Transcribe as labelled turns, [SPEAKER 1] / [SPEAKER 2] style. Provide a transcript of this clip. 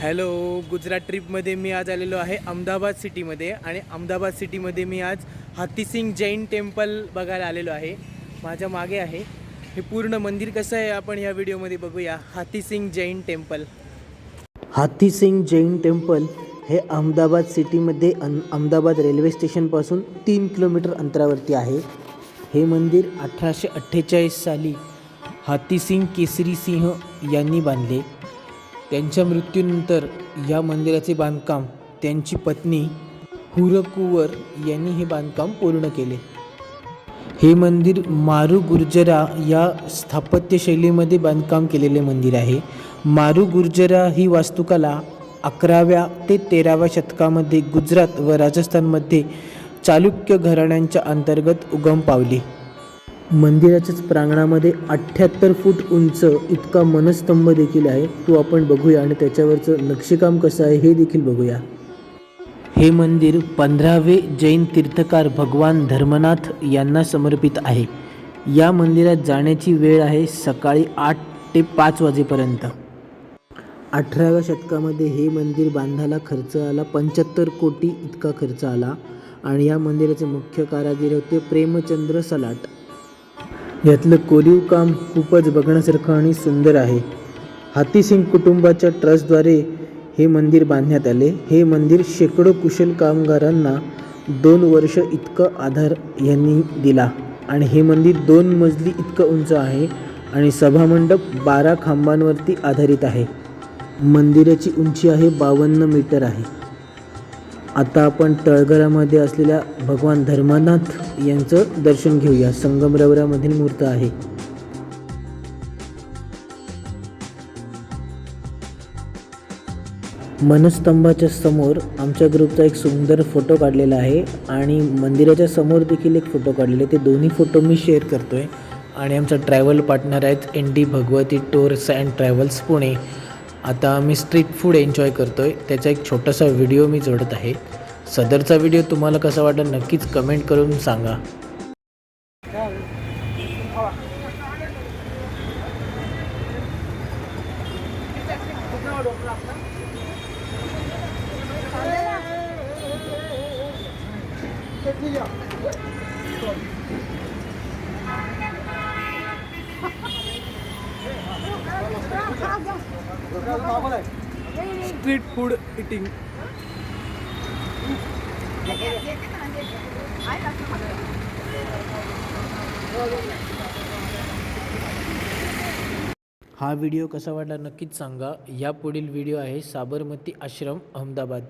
[SPEAKER 1] Hello Gujarat ट्रिपमध्ये मी आज आलेलो आहे अहमदाबाद सिटीमध्ये आणि अहमदाबाद सिटीमध्ये मी आज हातीसिंग जैन टेम्पल बघायला आलेलो आहे. माझ्या मागे आहे. हे पूर्ण मंदिर कसं आहे आपण या व्हिडिओमध्ये बघूया. हातीसिंग जैन टेम्पल. हातीसिंग जैन टेम्पल हे अहमदाबाद सिटीमध्ये अन अहमदाबाद रेल्वे स्टेशनपासून तीन किलोमीटर अंतरावरती आहे. हे मंदिर अठराशे अठ्ठेचाळीस साली हातीसिंग केसरी सिंह यांनी बांधले. त्यांच्या मृत्यूनंतर या मंदिराचे बांधकाम त्यांची पत्नी हुरकुवर यांनी हे बांधकाम पूर्ण केले. हे मंदिर मारू गुर्जरा या स्थापत्यशैलीमध्ये बांधकाम केलेले मंदिर आहे. मारू गुर्जरा ही वास्तुकला अकराव्या ते तेराव्या शतकामध्ये गुजरात व राजस्थानमध्ये चालुक्य घराण्यांच्या अंतर्गत उगम पावली. मंदिराच्याच प्रांगणामध्ये अठ्ठ्याहत्तर फूट उंच इतका मनस्तंभ देखील आहे. तो आपण बघूया आणि त्याच्यावरचं नक्षीकाम कसं आहे हे देखील बघूया. हे मंदिर पंधरावे जैन तीर्थकार भगवान धर्मनाथ यांना समर्पित आहे. या मंदिरात जाण्याची वेळ आहे सकाळी आठ ते पाच वाजेपर्यंत. अठराव्या शतकामध्ये हे मंदिर बांधायला खर्च आला. पंच्याहत्तर कोटी इतका खर्च आला. आणि या मंदिराचे मुख्य कारागीर होते प्रेमचंद्र सलाट. यातलं कोरीव काम खूपच बघण्यासारखं आणि सुंदर आहे. हातीसिंग कुटुंबाच्या ट्रस्टद्वारे हे मंदिर बांधण्यात आले. हे मंदिर शेकडो कुशल कामगारांना दोन वर्ष इतकं आधार यांनी दिला. आणि हे मंदिर दोन मजली इतकं उंच आहे आणि सभामंडप बारा खांबांवरती आधारित आहे. मंदिराची उंची आहे बावन्न मीटर आहे. आता आपण तळघरामध्ये असलेल्या भगवान धर्मनाथ यांचं दर्शन घेऊया. संगमरवरामधील मूर्त आहे. मनस्तंभाच्या समोर आमच्या ग्रुपचा एक सुंदर फोटो काढलेला आहे आणि मंदिराच्या समोर देखील एक फोटो काढलेले ते दोन्ही फोटो मी शेअर करतो आहे आणि आमचा ट्रॅव्हल पार्टनर आहेत N D Bhagwati tours and travels Pune. आता मी स्ट्रीट फूड एन्जॉय करतो आहे त्याचा एक छोटासा व्हिडिओ मी जोडत आहे. सदरचा व्हिडिओ तुम्हाला कसा वाटेल नक्कीच कमेंट करून सांगा. Street food eating. हा व्हिडिओ कसा वाटला नक्कीच सांगा. या पुढील व्हिडिओ आहे साबरमती आश्रम अहमदाबाद.